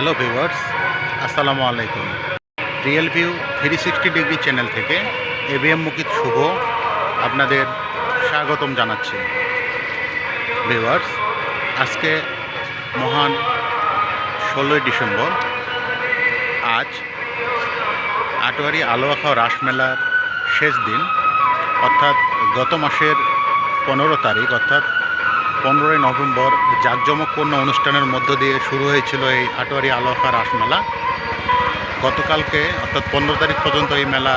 Hello viewers, আসসালামু আলাইকুম। Real view three sixty degree channel থেকে এবিএম মুকিত শুভ আপনাদের স্বাগতম জানাচ্ছি। ভিউয়ার্স, আজকে মহান ষোলোই ডিসেম্বর, আজ আটোয়ারি আলোয়াখা রাসমেলার শেষ দিন, অর্থাৎ গত মাসের পনেরো তারিখ, অর্থাৎ পনেরোই নভেম্বর জাঁকজমকপূর্ণ অনুষ্ঠানের মধ্য দিয়ে শুরু হয়েছিল এই আটোয়ারি আলোহা রাসমেলা গতকালকে, অর্থাৎ পনেরো তারিখ পর্যন্ত এই মেলা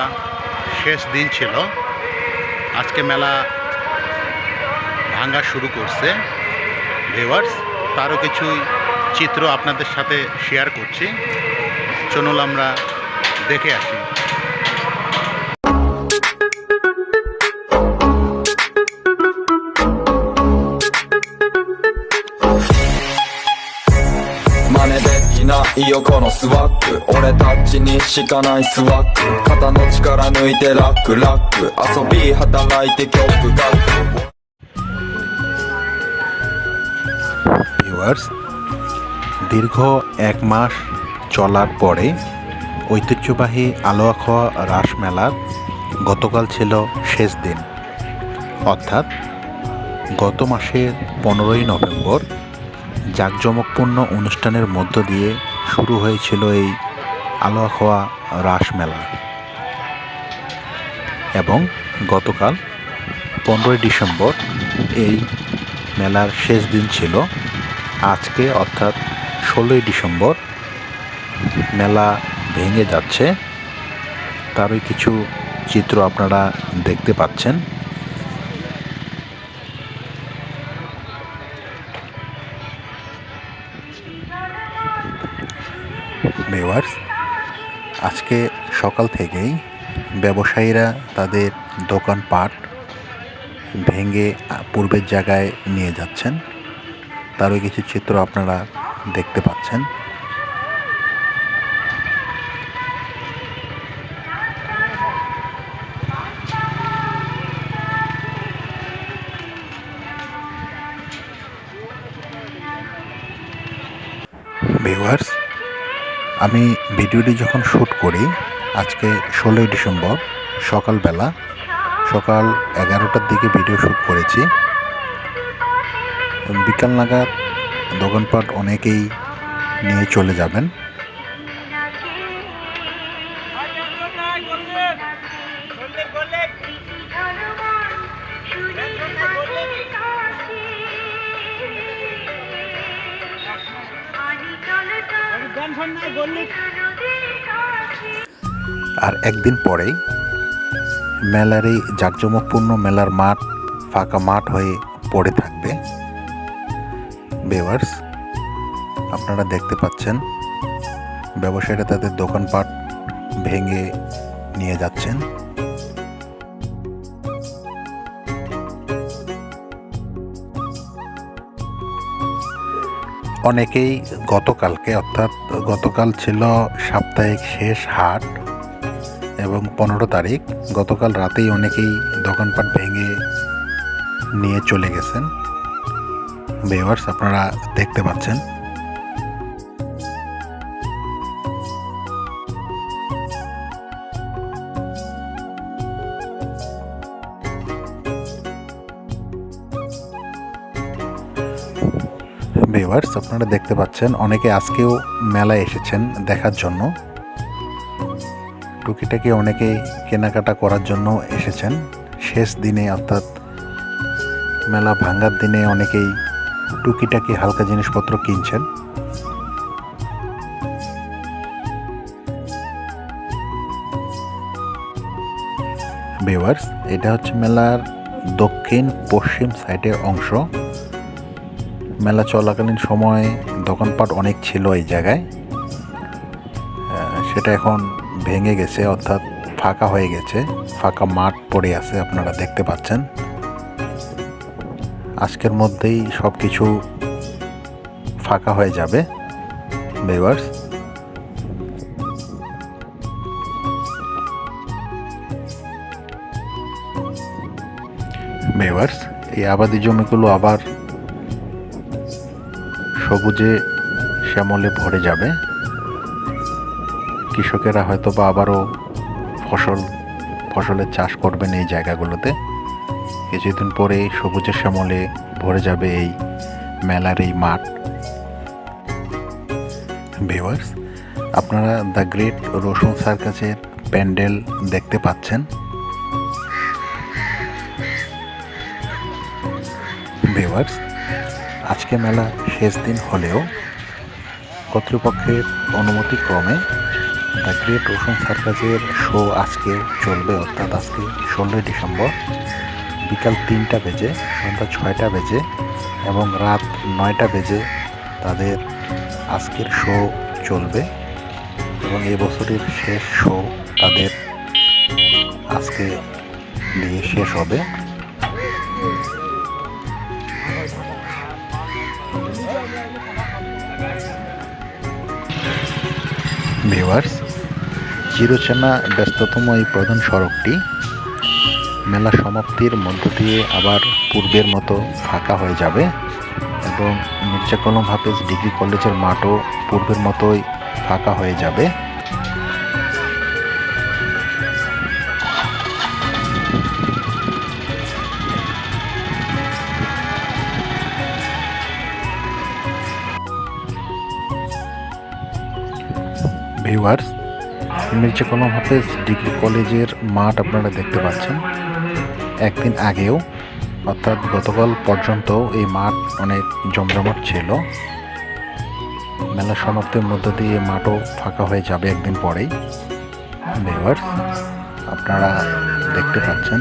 শেষ দিন ছিল। আজকে মেলা ভাঙ্গা শুরু করছে। ভিউয়ার্স, তারও কিছু চিত্র আপনাদের সাথে শেয়ার করছি। চলুন আমরা দেখে আসি। いよこのスワッグ俺たちにしかないスワッグ肩の力抜いてラックラック遊び働いて曲書くভিউয়ার্স দীর্ঘ এক মাস চলার পরে ঐতিহ্যবাহী আলোয়া খাওয়া রাসমেলার গতকাল ছিল শেষ দিন অর্থাৎ গত মাসের পনেরোই নভেম্বর জাঁকজমকপূর্ণ অনুষ্ঠানের মধ্য দিয়ে শুরু হয়েছিল এই আলোয়া খাওয়া রাসমেলা এবং গতকাল পনেরোই ডিসেম্বর এই মেলার শেষ দিন ছিল। আজকে অর্থাৎ ষোলোই ডিসেম্বর মেলা ভেঙে যাচ্ছে। তারই কিছু চিত্র আপনারা দেখতে পাচ্ছেন। ভিউয়ার্স আজকে সকাল থেকেই ব্যবসায়ীরা তাদের দোকানপাট ভেঙে পূর্বের জায়গায় নিয়ে যাচ্ছেন। তারও কিছু চিত্র আপনারা দেখতে পাচ্ছেন। ভিউয়ার্স আমি ভিডিওটি যখন শ্যুট করি, আজকে ষোলোই ডিসেম্বর, সকালবেলা সকাল এগারোটার দিকে ভিডিও শ্যুট করেছি। বিকাল নাগাদ দোকানপাট অনেকেই নিয়ে চলে যাবেন। আর একদিন পরেই মেলার এই জাঁকজমকপূর্ণ মেলার মাঠ, ফাঁকা মাঠ হয়ে পড়ে থাকবে। বেওয়ার্স আপনারা দেখতে পাচ্ছেন, ব্যবসায়ীরা তাদের দোকানপাট ভেঙে নিয়ে যাচ্ছেন। অনেকেই গতকালকে, অর্থাৎ গতকাল ছিল সাপ্তাহিক শেষ হাট এবং পনেরো তারিখ। গতকাল রাতেই অনেকেই দোকানপাট ভেঙে নিয়ে চলে গেছেন। বেওয়ার্স আপনারা দেখতে পাচ্ছেন। ভিউয়ার্স আপনারা দেখতে পাচ্ছেন অনেকে আজকেও মেলায় এসেছেন দেখার জন্য। টুকিটাকি অনেকে কেনাকাটা করার জন্য এসেছেন। শেষ দিনে অর্থাৎ মেলা ভাঙ্গার দিনে অনেকেই টুকিটাকি হালকা জিনিসপত্র কিনছেন। ভিউয়ার্স এটা হচ্ছে মেলার দক্ষিণ পশ্চিম সাইডের অংশ। মেলা চলাকালীন সময়ে দোকানপাট অনেক ছিল এই জায়গায়। সেটা এখন ভেঙে গেছে, অর্থাৎ ফাঁকা হয়ে গেছে, ফাঁকা মাঠ পড়ে আছে আপনারা দেখতে পাচ্ছেন। আজকের মধ্যেই সব কিছু ফাঁকা হয়ে যাবে ভিউয়ার্স ভিউয়ার্স এই আবাদি জমিগুলো আবার সবুজে শ্যামলে ভরে যাবে। কৃষকেরা হয়তো বা আবারও ফসল, ফসলের চাষ করবেন এই জায়গাগুলোতে। কিছুদিন পরে সবুজের শ্যামলে ভরে যাবে এই মেলার এই মাঠ। ভিউয়ার্স, আপনারা দ্য গ্রেট রসুন সার্কাসের প্যান্ডেল দেখতে পাচ্ছেন। ভিউয়ার্স আজকে মেলা শেষ দিন হলেও কর্তৃপক্ষের অনুমতিক্রমে দ্য গ্রেট রসুন সার্কাসের শো আজকে চলবে, অর্থাৎ আজকে ষোলোই ডিসেম্বর বিকাল তিনটা বেজে, সন্ধ্যা ছয়টা বেজে এবং রাত নয়টা বেজে তাদের আজকের শো চলবে এবং এই বছরের শেষ শো তাদের আজকে দিয়ে শেষ হবে। ভিউয়ার্স, চিরচেনা ব্যস্ততম এই প্রধান সড়কটি মেলা সমাপ্তির মধ্য দিয়ে আবার পূর্বের মতো ফাঁকা হয়ে যাবে এবং মির্জা কলম হাফেজ ডিগ্রি কলেজের মাঠও পূর্বের মতোই ফাঁকা হয়ে যাবে। ভিউয়ার্স মির্জা কলম হাফেজ ডিগ্রি কলেজের মাঠ আপনারা দেখতে পাচ্ছেন, একদিন আগেও, অর্থাৎ গতকাল পর্যন্ত এই মাঠ অনেক জমজমাট ছিল। মেলা সমাপ্তির মধ্য দিয়ে মাঠও ফাঁকা হয়ে যাবে একদিন পরেই। ভিউয়ার্স আপনারা দেখতে পাচ্ছেন।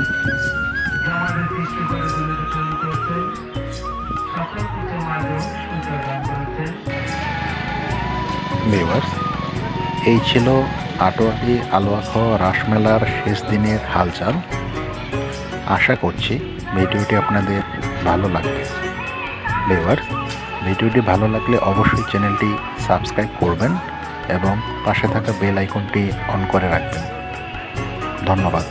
ভিউয়ার্স এই ছিল আটোয়ারি আলোয়াখ রাসমেলার শেষ দিনের হালচাল। আশা করছি ভিডিওটি আপনাদের ভালো লাগবে। লেবার ভিডিওটি ভালো লাগলে অবশ্যই চ্যানেলটি সাবস্ক্রাইব করবেন এবং পাশে থাকা বেল আইকনটি অন করে রাখবেন। ধন্যবাদ।